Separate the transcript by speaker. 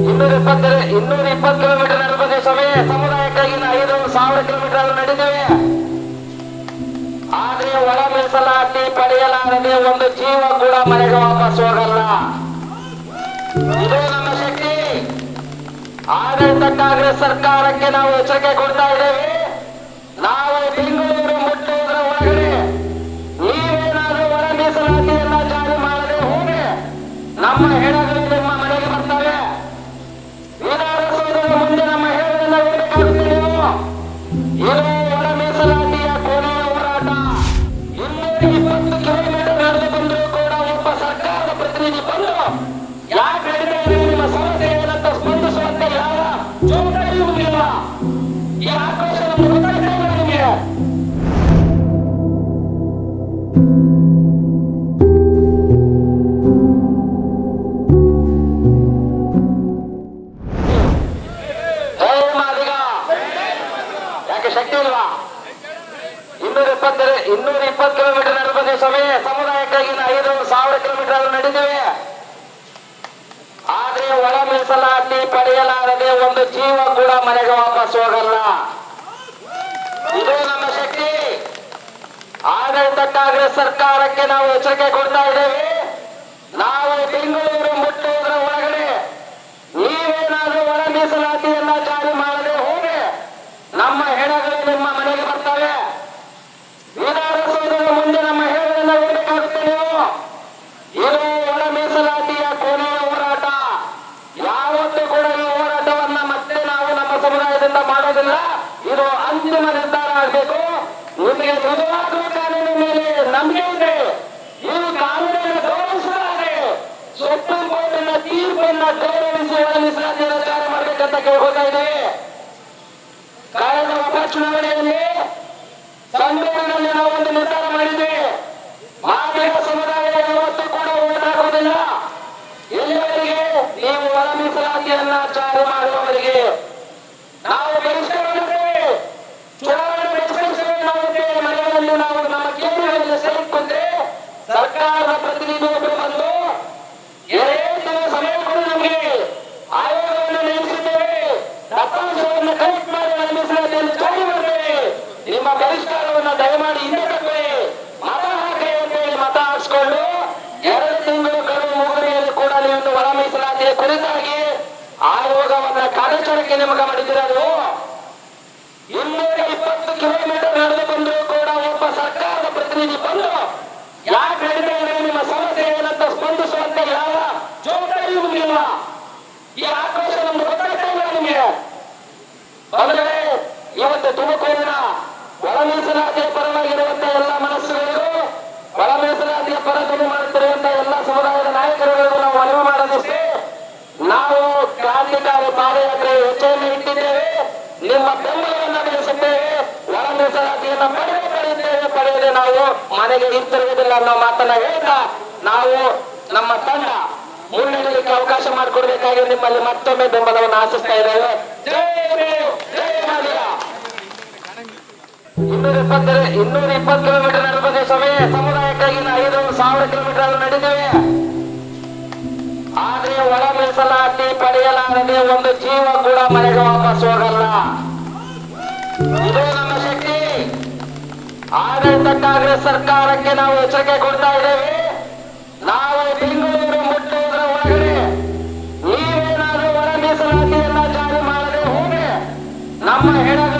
Speaker 1: ಇನ್ನೂರ ಇಪ್ಪತ್ತರ ಇನ್ನೂರ ಇಪ್ಪತ್ತು ಕಿಲೋಮೀಟರ್ ನಡೆದಿದೆ ಸ್ವಾಮಿ ಸಮುದಾಯಕ್ಕಾಗಿ ಐದು ಸಾವಿರ ಕಿಲೋಮೀಟರ್ ನಡೆದಿವೆ. ಆದ್ರೆ ಒಳ ಮೀಸಲಾತಿ ಪಡೆಯಲಾರದೆ ಒಂದು ಜೀವ ಕೂಡ ಮನೆಗೆ ವಾಪಸ್ ಹೋಗಲ್ಲ. ಇದು ನಮ್ಮ ಶಕ್ತಿ. ಆಡಳಿತ ಕಾಂಗ್ರೆಸ್ ಸರ್ಕಾರಕ್ಕೆ ನಾವು ಎಚ್ಚರಿಕೆ ಕೊಡ್ತಾ ಇದ್ದೇವೆ. ನಾವು ಬೆಂಗಳೂರು ಮುಟ್ಟುವುದರ ಒಳಗಡೆ ನೀವೇನಾದ್ರೂ ಒಳ ಮೀಸಲಾತಿಯನ್ನ ಜಾರಿ ಮಾಡದೆ ಹೋಗಿ ನಮ್ಮ ಹೆಣಗಳು ಇದು ಇಲ್ವಾ ಇನ್ನೂರ ಇಪ್ಪತ್ತರ ಇನ್ನೂರ ಇಪ್ಪತ್ತು ಕಿಲೋಮೀಟರ್ ನಡೆದಿದೆ ಸ್ವಾಮಿ ಸಮುದಾಯಕ್ಕಾಗಿ ಐದು ಸಾವಿರ ಕಿಲೋಮೀಟರ್ ಆದ್ರೂ ನಡೆದ್ದೇವೆ ಆದ್ರೆ ಒಳ ಮೀಸಲಾತಿ ಪಡೆಯಲಾರದೆ ಒಂದು ಜೀವ ಕೂಡ ಮನೆಗೆ ವಾಪಸ್ ಹೋಗಲ್ಲ. ಇದು ನಮ್ಮ ಶಕ್ತಿ. ಆಡಳಿತ ಕಾಂಗ್ರೆಸ್ ಸರ್ಕಾರಕ್ಕೆ ನಾವು ಎಚ್ಚರಿಕೆ ಕೊಡ್ತಾ ಇದ್ದೇವೆ ನಾವು ಬೆಂಗಳೂರು ಮುಟ್ಟುವುದರ ಒಳಗಡೆ ನೀವೇನಾದ್ರೂ ಒಳ ಮೀಸಲಾತಿಯನ್ನ ಜಾರಿ ಮಾಡದೆ ಹೋಗಿ ನಮ್ಮ ಹೆಣಗಳು ನಿಮ್ಮ ಮನೆಗೆ ಬರ್ತವೆ ವಿಧಾನಸೌಧದ ಮುಂದೆ ನಮ್ಮ ಹೆಣಗಳನ್ನ ಇಡಬೇಕಾಗುತ್ತೆ ನೀವು ಇದು ಒಳ ಮೀಸಲಾತಿಯ ಕೊನೆಯ ಹೋರಾಟ ಯಾವತ್ತೂ ಕೂಡ ಈ ಹೋರಾಟವನ್ನ ಮತ್ತೆ ನಾವು ನಮ್ಮ ಸಮುದಾಯದಿಂದ ಮಾಡೋದಿಲ್ಲ ಇದು ಅಂತಿಮ ನಿರ್ಧಾರ ಆಗಬೇಕು. ನಿಮಗೆ ಮೃದುವಾದ ಕಾನೂನಿನ ಮೇಲೆ. ನಂಬಿಕೆ ಇದೆ. ಈ ಕಾನೂನನ್ನು ಗೌರವಿಸಲಾಗಿದೆ ಸುಪ್ರೀಂ ಕೋರ್ಟಿನ ತೀರ್ಪನ್ನ ಗೌರವಿಸಿ ಸಾಧ್ಯ ನಿರ್ಧಾರ ಮಾಡಬೇಕಂತ ಕೇಳ್ಕೊತಾ ಇದೆ ಕಳೆದ ಉಪಚುನಾವಣೆಯಲ್ಲಿ ಸಂವಿಧಾನದಲ್ಲಿ ನಾವು ಒಂದು ನಿರ್ಧಾರ ಮಾಡಿದ್ವಿ. ಮಾದಿಗ ಸಮುದಾಯ ಯಾವತ್ತೂ ಕೂಡ ಓಟ್ ಹಾಕುವುದಿಲ್ಲ ಎಲ್ಲಿವರೆಗೆ ನೀವು ಒಳ ಮೀಸಲಾತಿಯನ್ನ ಜಾರಿ ಮಾಡುವವರಿಗೆ ನಾವು ಬಹಿಷ್ಕರಿಸುತ್ತೇವೆ ಚುನಾವಣೆ ಬಹಿಷ್ಕರಿಸುತ್ತೇವೆ ನಾವು ಬೇರೆ ಮನೆಗಳಲ್ಲಿ ನಾವು ನಮ್ಮ ಕೇಂದ್ರಗಳಲ್ಲಿ ಸೇರಿಕೊಂಡ್ರೆ ಸರ್ಕಾರದ ಪ್ರತಿನಿಧಿಯೊಬ್ಬರು ಬಂದು ಎರಡೇ ತಿಂಗಳ ಸಮಯ ಕೊಡಿ ನಮಗೆ ಆಯೋಗವನ್ನು ನೇಮಿಸಿದ್ದೇವೆ ದತ್ತಾಂಶವನ್ನು ಕಲೆಕ್ಟ್ ಮಾಡಿ ಒಳ ಮೀಸಲಾತಿಯನ್ನು ಜಾರಿ ಮಾಡ್ತೇವೆ ನಿಮ್ಮ ಬಹಿಷ್ಕಾರವನ್ನು ದಯಮಾಡಿ ಹಿಂದೆ ಮತ ಹಾಕಿ ಅಂತೇಳಿ ಮತ ಹಾಕಿಸ್ಕೊಂಡು ಎರಡು ತಿಂಗಳು ಕಳೆ ಮೂರನೆಯಲ್ಲಿ ಕೂಡ ನೀವು ಒಳ ಮೀಸಲಾತಿಯ ಕುರಿತಾಗಿ ಆಯೋಗವನ್ನ ಕಾರ್ಯಾಚರಣೆಗೆ ನೇಮಕ ಮಾಡಿದ್ದೀರದು ಇನ್ನೂರ ಇಪ್ಪತ್ತು ಕಿಲೋಮೀಟರ್ ನಡೆದು ಬಂದರೂ ಕೂಡ ಒಬ್ಬ ಸರ್ಕಾರದ ಪ್ರತಿನಿಧಿ ಬಂದು ಯಾಕೆ ಇದೆ ನಿಮ್ಮ ಸಮಸ್ಯೆ ಏನಂತ ಸ್ಪಂದಿಸುವಂತ ಯಾವ ಜವಾಬ್ದಾರಿ ಇರುವುದಿಲ್ಲ. ಈ ಆಕ್ರೋಶ ನಮ್ಗೆ ಗೊತ್ತಾಗ್ತಾ ಇಲ್ಲ ನಿಮಗೆ. ಅಂದ್ರೆ ಇವತ್ತು ತುಮಕೂರಿನ ಒಳ ಮೀಸಲಾತಿಯ ಎಲ್ಲಾ ಮನಸ್ಸುಗಳಿಗೂ ಒಳ ಮೀಸಲಾತಿಯ ಪರ ಧ್ವನಿ ಮಾಡುತ್ತಿರುವಂತ ಎಲ್ಲ ಸಮುದಾಯದ ನಾಯಕರುಗಳಿಗೂ ನಾವು ಮನವಿ ಮಾಡೋದಿಷ್ಟೇ. ನಾವು ಕ್ರಾಂತಿಕಾರಿ ಪಾದಯಾತ್ರೆ ಹೆಚ್ಚೆಯನ್ನು ಇಟ್ಟಿದ್ದೇವೆ. ನಿಮ್ಮ ಬೆಂಬಲವನ್ನು ಬಯಸುತ್ತೇವೆ ಒಳ ಮೀಸಲಾತಿಯನ್ನು ಪಡೆದೇ ಪಡೆಯುತ್ತೇವೆ. ಪಡೆಯದೆ ನಾವು ಮನೆಗೆ ಹಿಂತಿರುಗುವುದಿಲ್ಲ ಅನ್ನೋ ಮಾತನ್ನ ಹೇಳ್ತಾ ನಾವು ನಮ್ಮ ತಂಡ ಮುನ್ನಡೆಯಲಿಕ್ಕೆ ಅವಕಾಶ ಮಾಡಿಕೊಡ್ಬೇಕಾಗಿ ನಿಮ್ಮಲ್ಲಿ ಮತ್ತೊಮ್ಮೆ ಬೆಂಬಲವನ್ನು ಆಶಿಸ್ತಾ ಇದ್ದೇವೆ. ಇನ್ನೂರ ಇಪ್ಪತ್ತರ ಇನ್ನೂರ ಇಪ್ಪತ್ತು ಕಿಲೋಮೀಟರ್ ನಡೆದ ಸ್ವಾಮಿ. ಸಮುದಾಯಕ್ಕಾಗಿ ಐದು ಸಾವಿರ ಕಿಲೋಮೀಟರ್ ನಡೆದಿವೆ. ಆದ್ರೆ ಒಳ ಮೀಸಲಾತಿ ಪಡೆಯಲಾರದೆ ಒಂದು ಜೀವ ಕೂಡ ಮನೆಗೆ ವಾಪಸ್ ಹೋಗಲ್ಲ. ಇದು ನಮ್ಮ ಶಕ್ತಿ. ಆಡಳಿತ ಕಾಂಗ್ರೆಸ್ ಸರ್ಕಾರಕ್ಕೆ ನಾವು ಎಚ್ಚರಿಕೆ ಕೊಡ್ತಾ ಇದ್ದೇವೆ. ನಾವು ಬೆಂಗಳೂರು ಮುಟ್ಟುವುದರ ಒಳಗಡೆ ನೀವೇನಾದ್ರೂ ಒಳ ಮೀಸಲಾತಿಯನ್ನ ಜಾರಿ ಮಾಡದೆ ಹೋಗಿ ನಮ್ಮ ಹೆಣಗಳು